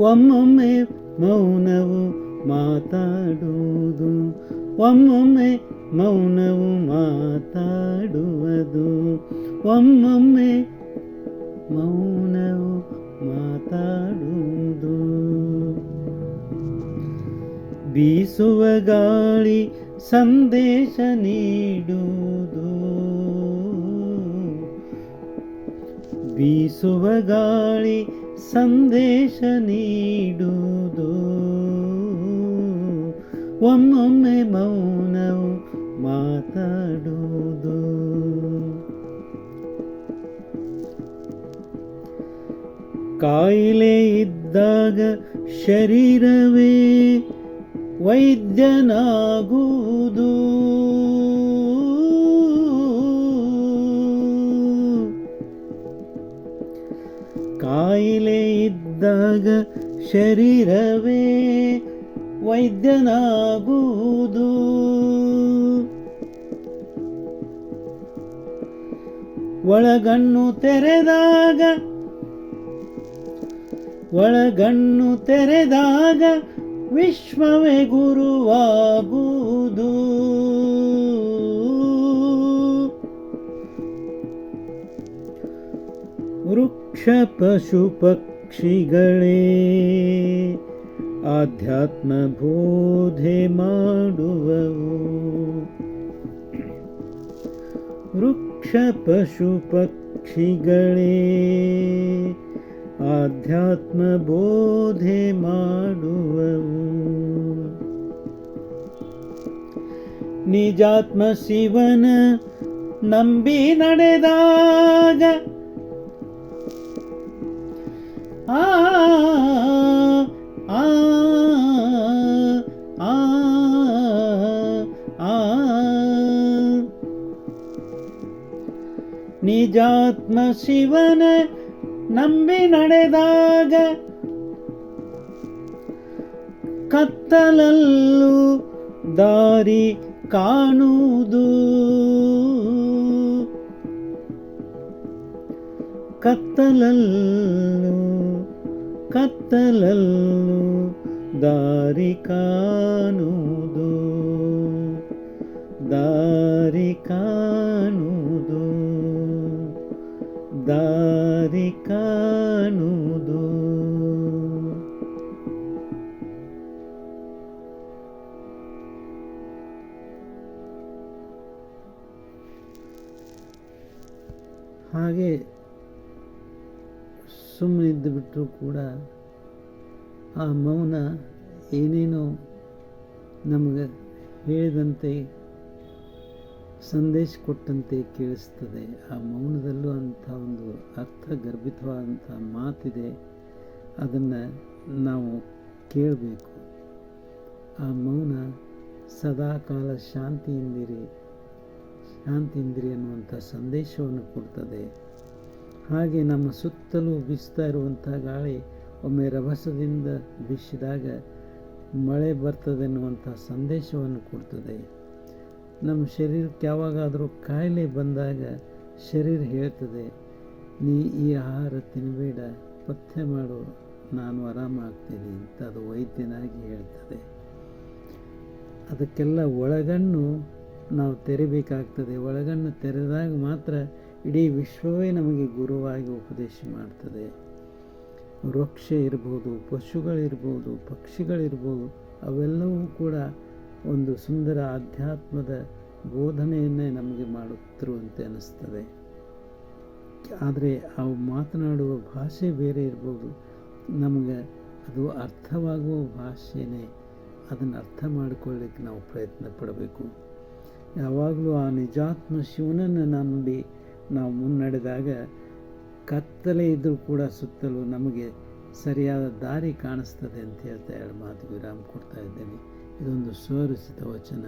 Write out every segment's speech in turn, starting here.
ಒಮ್ಮೊಮ್ಮೆ ಮೌನವು ಮಾತಾಡುವುದು, ಒಮ್ಮೊಮ್ಮೆ ಮೌನವು ಮಾತಾಡುವುದು, ಒಮ್ಮೊಮ್ಮೆ ಮೌನವು ಮಾತಾಡುವುದು. ಬೀಸುವ ಗಾಳಿ ಸಂದೇಶ ನೀಡುವುದು, ಬೀಸುವ ಗಾಳಿ ಸಂದೇಶ ನೀಡುವುದು. ಒಮ್ಮೊಮ್ಮೆ ಮೌನವು ಮಾತಾಡುವುದು. ಕಾಯಿಲೆ ಇದ್ದಾಗ ಶರೀರವೇ ವೈದ್ಯನಾಗುವುದು. ಕಾಯಿಲೆ ಇದ್ದಾಗ ಶರೀರವೇ ವೈದ್ಯನಾಗುವುದು. ಒಳಗಣ್ಣು ತೆರೆದಾಗ ಒಳಗಣ್ಣು ತೆರೆದಾಗ ವಿಶ್ವವೇ ಗುರುವಾಗುವುದು. ವೃಕ್ಷ ಪಶು ಪಕ್ಷಿಗಳೇ ಆಧ್ಯಾತ್ಮ ಬೋಧೆ ಮಾಡುವವು ವೃಕ್ಷ ಪಶು ಪಕ್ಷಿಗಳೇ ಆಧ್ಯಾತ್ಮ ಬೋಧೆ ಮಾಡುವವು ನಿಜಾತ್ಮ ಶಿವನ ನಂಬಿ ನಡೆದಾಗ ಆ ಆ ಆ ಆ ನಿಜಾತ್ಮ ಶಿವನ ನಂಬಿ ನಡೆದಾಗ ಕತ್ತಲಲ್ಲೂ ದಾರಿ ಕಾಣುವುದು ಕತ್ತಲಲ್ಲೂ ಕತ್ತಲಲ್ಲೂ ದಾರಿ ಕಾಣುವುದು. ದಾರಿ ಕಾಣುವುದು. ದಾರಿ ಕಾಣುವುದು. ಹಾಗೆ ಸುಮ್ಮನಿದ್ದು ಬಿಟ್ಟರು ಕೂಡ ಆ ಮೌನ ಏನೇನೋ ನಮಗೆ ಹೇಳಿದಂತೆ, ಸಂದೇಶ ಕೊಟ್ಟಂತೆ ಕೇಳಿಸ್ತದೆ. ಆ ಮೌನದಲ್ಲೂ ಅಂಥ ಒಂದು ಅರ್ಥಗರ್ಭಿತವಾದಂಥ ಮಾತಿದೆ. ಅದನ್ನು ನಾವು ಕೇಳಬೇಕು. ಆ ಮೌನ ಸದಾಕಾಲ ಶಾಂತಿಯಿಂದಿರಿ ಶಾಂತಿಯಿಂದಿರಿ ಅನ್ನುವಂಥ ಸಂದೇಶವನ್ನು ಕೊಡ್ತದೆ. ಹಾಗೆ ನಮ್ಮ ಸುತ್ತಲೂ ಬೀಸ್ತಾ ಇರುವಂಥ ಗಾಳಿ ಒಮ್ಮೆ ರಭಸದಿಂದ ಬೀಸಿದಾಗ ಮಳೆ ಬರ್ತದೆ ಅನ್ನುವಂಥ ಸಂದೇಶವನ್ನು ಕೊಡ್ತದೆ. ನಮ್ಮ ಶರೀರಕ್ಕೆ ಯಾವಾಗಾದರೂ ಕಾಯಿಲೆ ಬಂದಾಗ ಶರೀರ ಹೇಳ್ತದೆ, ನೀ ಈ ಆಹಾರ ತಿನ್ನಬೇಡ ಪಥ್ಯ ಮಾಡು, ನಾನು ಆರಾಮಾಗ್ತೀನಿ ಅಂತ ಅದು ವೈದ್ಯನಾಗಿ ಹೇಳ್ತದೆ. ಅದಕ್ಕೆಲ್ಲ ಒಳಗಣ್ಣು ನಾವು ತೆರಿಬೇಕಾಗ್ತದೆ. ಒಳಗಣ್ಣು ತೆರೆದಾಗ ಮಾತ್ರ ಇಡೀ ವಿಶ್ವವೇ ನಮಗೆ ಗುರುವಾಗಿ ಉಪದೇಶ ಮಾಡ್ತದೆ. ವೃಕ್ಷ ಇರ್ಬೋದು, ಪಶುಗಳಿರ್ಬೋದು, ಪಕ್ಷಿಗಳಿರ್ಬೋದು, ಅವೆಲ್ಲವೂ ಕೂಡ ಒಂದು ಸುಂದರ ಆಧ್ಯಾತ್ಮದ ಬೋಧನೆಯನ್ನೇ ನಮಗೆ ಮಾಡುತ್ತಿರುವಂತೆ ಅನ್ನಿಸ್ತದೆ ಆದರೆ ಅವು ಮಾತನಾಡುವ ಭಾಷೆ ಬೇರೆ ಇರ್ಬೋದು. ನಮಗೆ ಅದು ಅರ್ಥವಾಗುವ ಭಾಷೆನೇ ಅದನ್ನು ಅರ್ಥ ಮಾಡಿಕೊಳ್ಳಿಕ್ಕೆ ನಾವು ಪ್ರಯತ್ನ ಪಡಬೇಕು. ಯಾವಾಗಲೂ ಆ ನಿಜಾತ್ಮ ಶಿವನನ್ನು ನಂಬಿ ನಾವು ಮುನ್ನಡೆದಾಗ ಕತ್ತಲೆ ಇದ್ದರೂ ಕೂಡ ಸುತ್ತಲೂ ನಮಗೆ ಸರಿಯಾದ ದಾರಿ ಕಾಣಿಸ್ತದೆ ಅಂತ ಹೇಳ್ತಾ ಎರಡು ಮಾತು ವಿರಾಮ ಕೊಡ್ತಾ ಇದ್ದೇನೆ. ಇದೊಂದು ಸ್ವರಚಿತ ವಚನ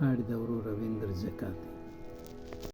ಹಾಡಿದವರು ರವೀಂದ್ರ ಜಕಾತಿ.